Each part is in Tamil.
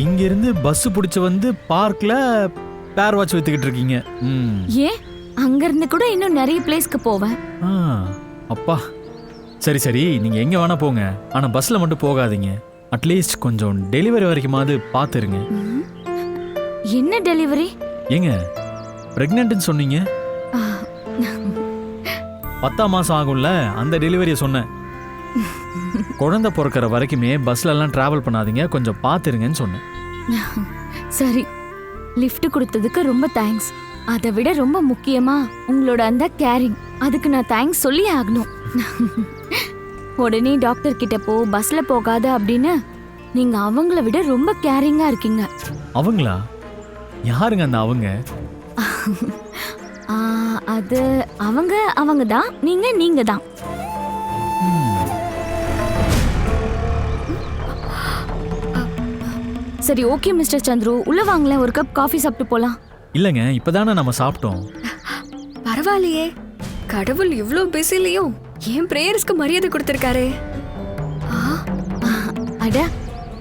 ம் இங்க இருந்து பஸ் பிடிச்சு வந்து பார்க்ல பேர் வாட்ச் வைத்துக்கிட்டு இருக்கீங்க. ம். ஏன் அங்க இருந்து கூட இன்னும் நிறைய பிளேஸ்க்கு போவேன். ஆ அப்பா. சரி சரி நீங்க எங்க வேணா போங்க. ஆனா பஸ்ல மட்டும் போகாதீங்க. அட்லீஸ்ட் கொஞ்சம் டெலிவரி வரைக்குமாவது பார்த்துருங்க ம். என்ன டெலிவரி ஏங்க பிரெக்னென்ட்னு சொன்னீங்க? பத்தாம் மாசம் ஆகும்ல அந்த டெலிவரியை சொன்னேன். குழந்தை பிறக்கிற வரைக்குமே பஸ்ல எல்லாம் டிராவல் பண்ணாதீங்க. கொஞ்சம் பார்த்துருங்கன்னு சொன்னேன். சரி. லிஃப்ட் கொடுத்ததுக்கு ரொம்ப தேங்க்ஸ் அதை விட ரொம்ப முக்கியமா உங்களோட அந்த கேரிங் அதுக்கு நான் தேங்க்ஸ் சொல்லி ஆகணும். உடனே டாக்டர் கிட்ட போ பஸ்ல போகாத அப்படின்னு நீங்க அவங்கள விட ரொம்ப கேரிங்கா இருக்கீங்க. அவங்களா? யாருங்க அந்த அவங்க? அது அவங்க அவங்க தான் நீங்க நீங்க தான் சரி ஓகே மிஸ்டர் சந்துரு. உள்ள வாங்களேன். ஒரு கப் காஃபி சாப்பிட்டு போலாம். இல்லைங்க இப்பதானே நம்ம சாப்பிட்டோம். பரவாயில்லையே. கடவுள் இவ்ளோ பிஸிலையும் என் பிரேயர்ஸ்க்கு மரியாதை கொடுத்திருக்காரே? அட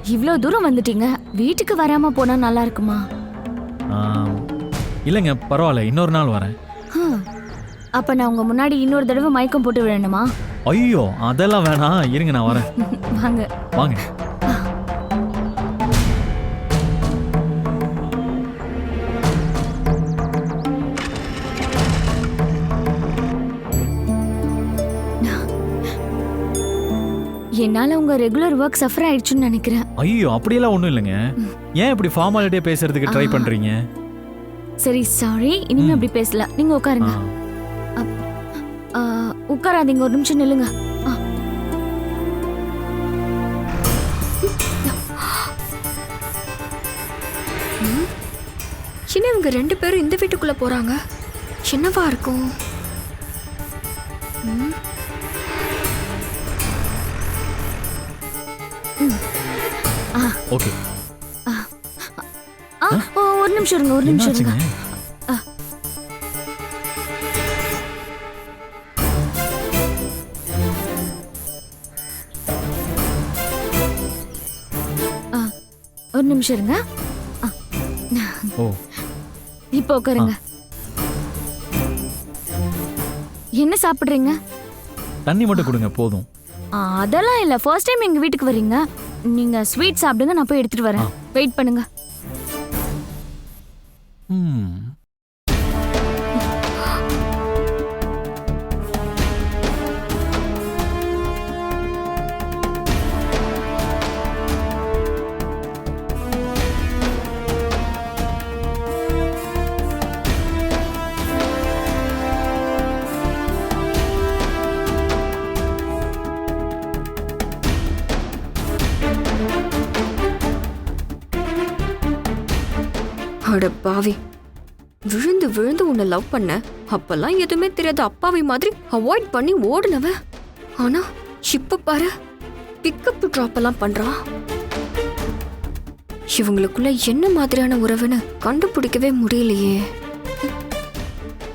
இவ்ளோ தூரம் வந்துட்டீங்க. வீட்டுக்கு வராம போனா நல்லா இருக்குமா? ஆம், இல்லைங்க பரவாயில்ல இன்னொரு நாள் வரேன். ஹம். அப்ப நான் உங்க முன்னாடி இன்னொரு தடவை மயக்கம் போட்டு விழணுமா? ஐயோ அதெல்லாம் வேணாம். இருங்க நான் வரேன். வாங்க. வாங்க. என்னால உங்க ரெகுலர் ஒர்க் சஃபர் ஆயிடுச்சுன்னு நினைக்கிறேன். ஐயோ அப்படியெல்லாம் ஒன்றும் இல்லைங்க. ஏன் இப்படி ஃபார்மாலிட்டியே பேசுறதுக்கு ட்ரை. பண்றீங்க? சரி சாரி இனிமே. அப்படி பேசல. நீங்க உட்காருங்க. உட்காராதீங்க. ஒரு நிமிஷம் நில்லுங்க. ஆ. என்ன இவங்க ரெண்டு பேரும் இந்த வீட்டுக்குள்ள போறாங்க? என்னவா இருக்கும்? ஓகே. ஆ, ஒரு நிமிஷம் இருங்க ஒரு நிமிஷம் இருங்க. ஒரு நிமிஷம் இருங்க. இப்போ உட்காருங்க. என்ன சாப்பிடுறீங்க? தண்ணி மட்டும் கொடுங்க போதும். அதெல்லாம் இல்ல. ஃபர்ஸ்ட் டைம் எங்க வீட்டுக்கு வர்றீங்க. நீங்க ஸ்வீட் சாப்பிடுங்க நான் போய் எடுத்துட்டு வரேன். வெயிட் பண்ணுங்க. ம். பாவி. விழுந்து விழுந்து உன்னை லவ் பண்ண. அப்பெல்லாம் எதுவுமே தெரியாத அப்பாவி மாதிரி அவாய்ட் பண்ணி ஓடுனவ. ஆனா இப்ப பாரு பிக்கப் ட்ராப் எல்லாம் பண்றான். இவங்களுக்குள்ள என்ன மாதிரியான உறவுன்னு கண்டுபிடிக்கவே முடியலையே.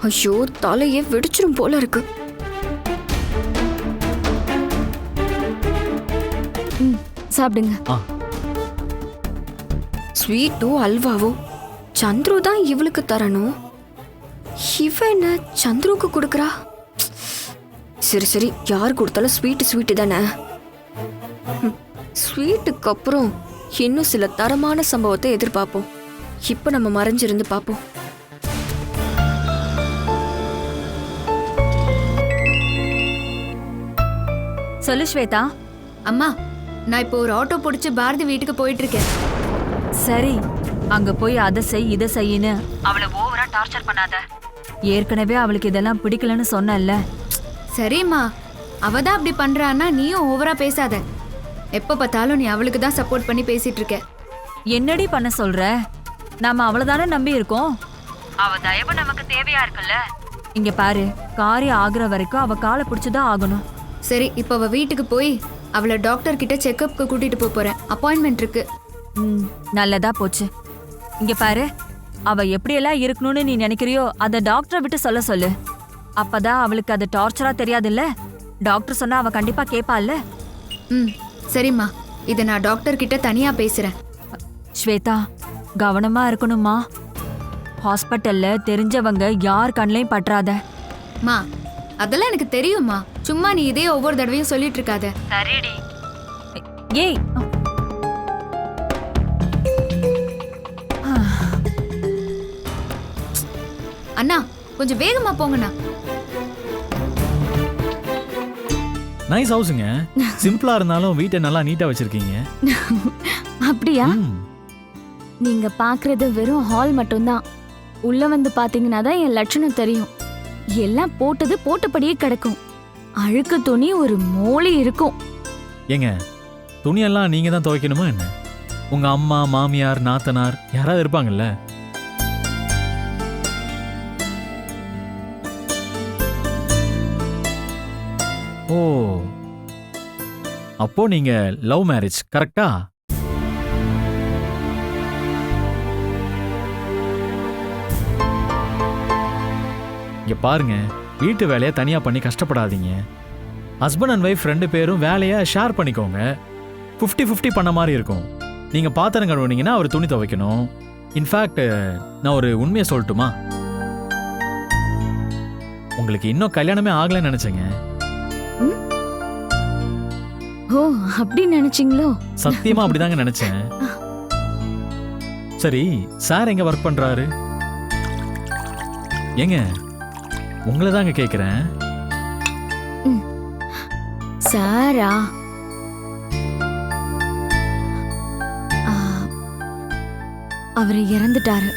ஐயோ தலையே வெடிச்சிரும் போல இருக்கு. சாப்பிடுங்க. ஸ்வீட்டோ அல்வாவோ? சந்துரு தான் இவளுக்கு தரணும். இவ என்ன சந்துருக்கு கொடுக்கறா? சரி சரி யார் கொடுத்தாலும் ஸ்வீட்டு ஸ்வீட்டு தானே. ஸ்வீட்டுக்கு அப்புறம் இன்னும் சில தரமான சம்பவத்தை எதிர்பார்ப்போம். இப்போ நம்ம மறைஞ்சிருந்து பார்ப்போம். சொல்லு ஸ்வேதா. அம்மா நான் இப்போ ஒரு ஆட்டோ பிடிச்சு பாரதி வீட்டுக்கு போயிட்டு இருக்கேன். சரி அங்க போய் அதை செய் இதை செய்யின்னு. அவளை ஓவரா டார்ச்சர் பண்ணாத. ஏற்கனவே அவளுக்கு இதெல்லாம் பிடிக்கலன்னு சொன்னல்ல. சரிம்மா. அவ தான் அப்படி பண்றான்னா நீயும் ஓவரா பேசாத. எப்ப பார்த்தாலும் நீ அவளுக்கு தான் சப்போர்ட் பண்ணி பேசிட்டு இருக்க. என்னடி பண்ண சொல்ற? நாம அவளதானே நம்பி இருக்கோம். அவ தயவு நமக்கு தேவையா இருக்குல்ல? இங்க பாரு காரியம் ஆகுற வரைக்கும் அவ காலை பிடிச்சுதான் ஆகணும். சரி இப்போ அவ வீட்டுக்கு போய் அவளை டாக்டர் கிட்ட செக்கப்க்கு கூட்டிட்டு போப் போறேன். அப்பாயின்மெண்ட் இருக்கு. ம் நல்லதா போச்சு. இங்க பாரு அவ எப்படியெல்லாம் இருக்கணும்னு நீ நினைக்கிறியோ அத டாக்டரை விட்டு சொல்ல சொல்லு. அப்பதான் அவளுக்கு அது டார்ச்சரா தெரியாதுல்ல? டாக்டர் சொன்னா அவ கண்டிப்பா கேப்பால்ல ம் சரிம்மா. இதை நான் டாக்டர் கிட்ட தனியா பேசுறேன். ஸ்வேதா கவனமா இருக்கணுமா ஹாஸ்பிட்டல்ல தெரிஞ்சவங்க யார் கண்ணையும் பற்றாத. மா அதெல்லாம் எனக்கு தெரியும்மா. சும்மா நீ இதே ஒவ்வொரு தடவையும் சொல்லிட்டு இருக்காத. சரிடி. ஏய் அண்ணா கொஞ்சம் வேகமா போங்கண்ணா. நைஸ் ஹவுஸுங்க சிம்பிளா இருந்தாலும் வீட்டை நல்லா நீட்டா வச்சிருக்கீங்க. அப்படியா. நீங்க பாக்குறது வெறும் ஹால் மட்டும்தான். உள்ள வந்து பாத்தீங்கன்னா தான் என் லட்சணம் தெரியும். எல்லாம் போட்டது போட்டபடியே கிடக்கும். அழுக்கு துணி ஒரு மோலி இருக்கும். ஏங்க துணியெல்லாம் நீங்க தான் துவைக்கணுமா என்ன? உங்க அம்மா மாமியார் நாத்தனார் யாராவது இருப்பாங்கல்ல? ஓ. அப்போ நீங்க லவ் மேரேஜ் கரெக்டா? இங்க பாருங்க வீட்டு வேலையை தனியா பண்ணி கஷ்டப்படாதீங்க. ஹஸ்பண்ட் அண்ட் ஒய்ஃப் ரெண்டு பேரும் வேலையை ஷேர் பண்ணிக்கோங்க. 50 50 பண்ண மாதிரி இருக்கும். நீங்க பாத்திரம் கழுவுனீங்கன்னா அவர் துணி துவைக்கணும். இன்ஃபேக்ட் நான் ஒரு உண்மையை சொல்லட்டுமா? உங்களுக்கு இன்னும் கல்யாணமே ஆகலைன்னு நினைச்சேங்க. ஓ அப்படி நினைச்சீங்களோ? சத்தியமா அப்படிதாங்க நினைச்சேன். சரி சார் எங்க ஒர்க் பண்றாரு? ஏங்க உங்களை தாங்க கேக்குறேன். சாரா? அவர் இறந்துட்டாரு.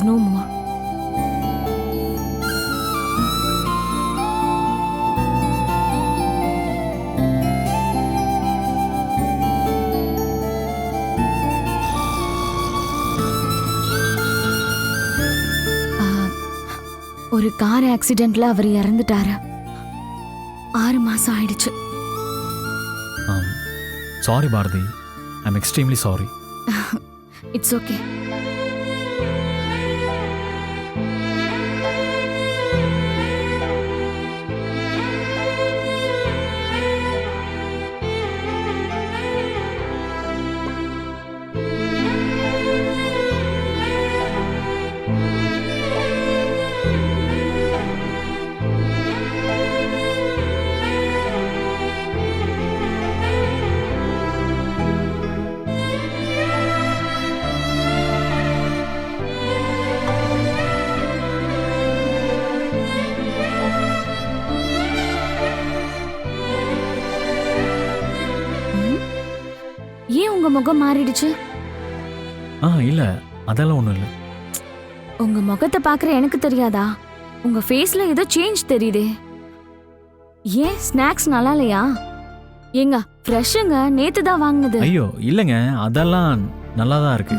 Is no more. ஒரு கார் ஆக்சிடென்ட்ல அவர் இறந்துட்டாரு ஆறு மாசம் ஆயிடுச்சு sorry Bharathi I'm extremely sorry it's okay உங்க முகம் மாறிடுச்சு? ஆ இல்ல. அதெல்லாம் ஒண்ணும் இல்லை. உங்க முகத்தை பார்க்குற எனக்கு தெரியாதா? உங்க ஃபேஸ்ல ஏதோ சேஞ்ச் தெரியுதே. ஏன் ஸ்நாக்ஸ் நல்லா இல்லையா? ஏங்க ஃப்ரெஷ்ஷுங்க நேத்து தான் வாங்கினது. ஐயோ இல்லைங்க. அதெல்லாம் நல்லா தான் இருக்கு.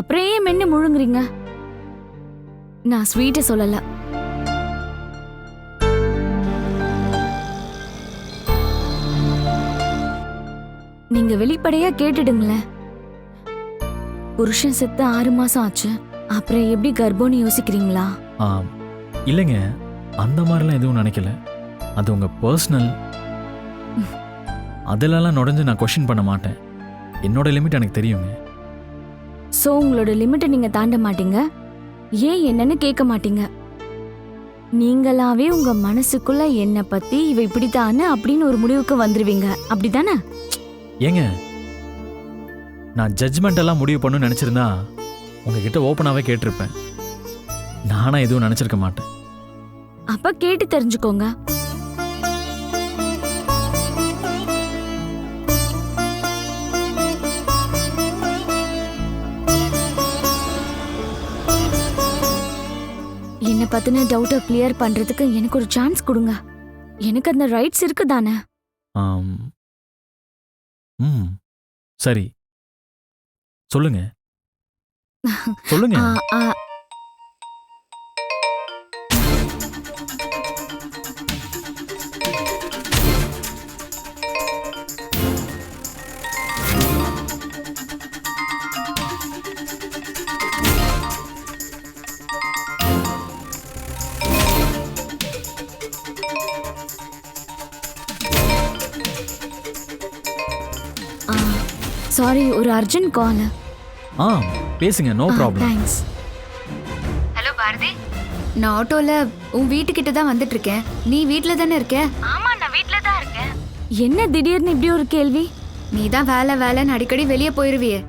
அப்புறம் ஏன் மென்னு முழுங்குறீங்க? நான் ஸ்வீட்டை சொல்லல. நீங்க வெளிப்படையா கேட்டுடுங்களேன். புருஷன் செத்து ஆறு மாசம் ஆச்சு. அப்புறம் எப்படி கர்ப்பம்னு யோசிக்கிறீங்களா? ஆ, இல்லைங்க. அந்த மாதிரிலாம் எதுவும் நினைக்கல. அது உங்க பர்சனல் அதிலெல்லாம் நுழைஞ்சு நான் கொஷின் பண்ண மாட்டேன். என்னோட லிமிட் எனக்கு தெரியுங்க. சோ உங்களோட லிமிட்டை நீங்க தாண்ட மாட்டீங்க. ஏன் என்னன்னு கேட்க மாட்டீங்க. நீங்களாவே உங்க மனசுக்குள்ள என்ன பத்தி இவ இப்படித்தானு அப்படின்னு ஒரு முடிவுக்கு வந்துருவீங்க. அப்படிதானே ஏங்க நான் ஜட்ஜ்மெண்டெல்லாம் முடிவு பண்ணுன்னு நினச்சிருந்தா உங்ககிட்ட ஓப்பனாகவே கேட்டிருப்பேன். நானா எதுவும் நினச்சிருக்க மாட்டேன். அப்ப கேட்டு தெரிஞ்சுக்கோங்க. என்னை பத்தின டவுட்டை கிளியர் பண்றதுக்கு எனக்கு ஒரு சான்ஸ் கொடுங்க. எனக்கு அந்த ரைட்ஸ் இருக்கு தானே ம். சரி. சொல்லுங்க. சொல்லுங்க. ஆ, ஆ, ஆ, அர்ஜென்ட் கால் ஆ பேசுங்க no problem thanks hello Bharathi. நான் ஆட்டோல உன் வீட்டுக்கிட்ட தான் வந்துட்டு இருக்கேன் நீ வீட்ல தானே இருக்க? ஆமா நான் வீட்ல தான் இருக்கேன். என்ன திடீர்னு இப்படி ஒரு கேள்வி? நீ தான் வேலை வேலைன்னு அடிக்கடி வெளியே போயிருவியே.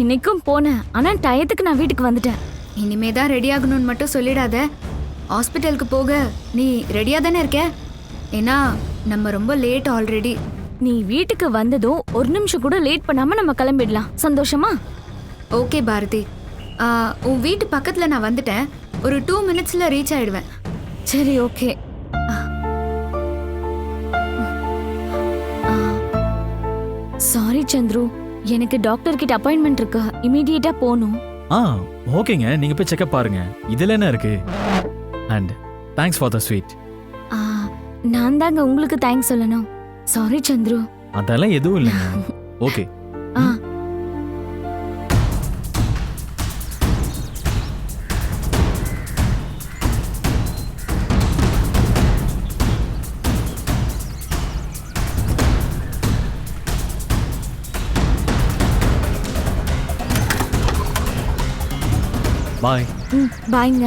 இன்னைக்கும் போனேன் ஆனா டயத்துக்கு நான் வீட்டுக்கு வந்துட்டேன். இனிமே தான் ரெடி ஆகணும்னு மட்டும் சொல்லிடாத. ஹாஸ்பிட்டலுக்கு போக நீ ரெடியா தானே இருக்க? ஏன்னா நம்ம ரொம்ப லேட் ஆல்ரெடி நீ வீட்டுக்கு வந்ததும் ஒரு நிமிஷம் கூட லேட் பண்ணாம நம்ம கிளம்பிடலாம். சந்தோஷமா? ஓகே பாரதி. ஆ, உன் வீட்டு பக்கத்துல நான் வந்துட்டேன். ஒரு டூ மினிட்ஸ்ல ரீச் ஆயிடுவேன். சரி ஓகே சாரி சந்துரு. எனக்கு டாக்டர் கிட்ட அப்பாயின்மெண்ட் இருக்கு. இமீடியட்டா போகணும். ஆ ஓகேங்க. நீங்க போய் செக்அப் பாருங்க. இதுல என்ன இருக்கு? And thanks for the sweet ஆ, நான் தாங்க உங்களுக்கு தேங்க்ஸ் சொல்லணும். சாரி சந்துரு அதெல்லாம் எதுவும் இல்லைங்க. ஓகே ஆ. பாய் பாய்ங்க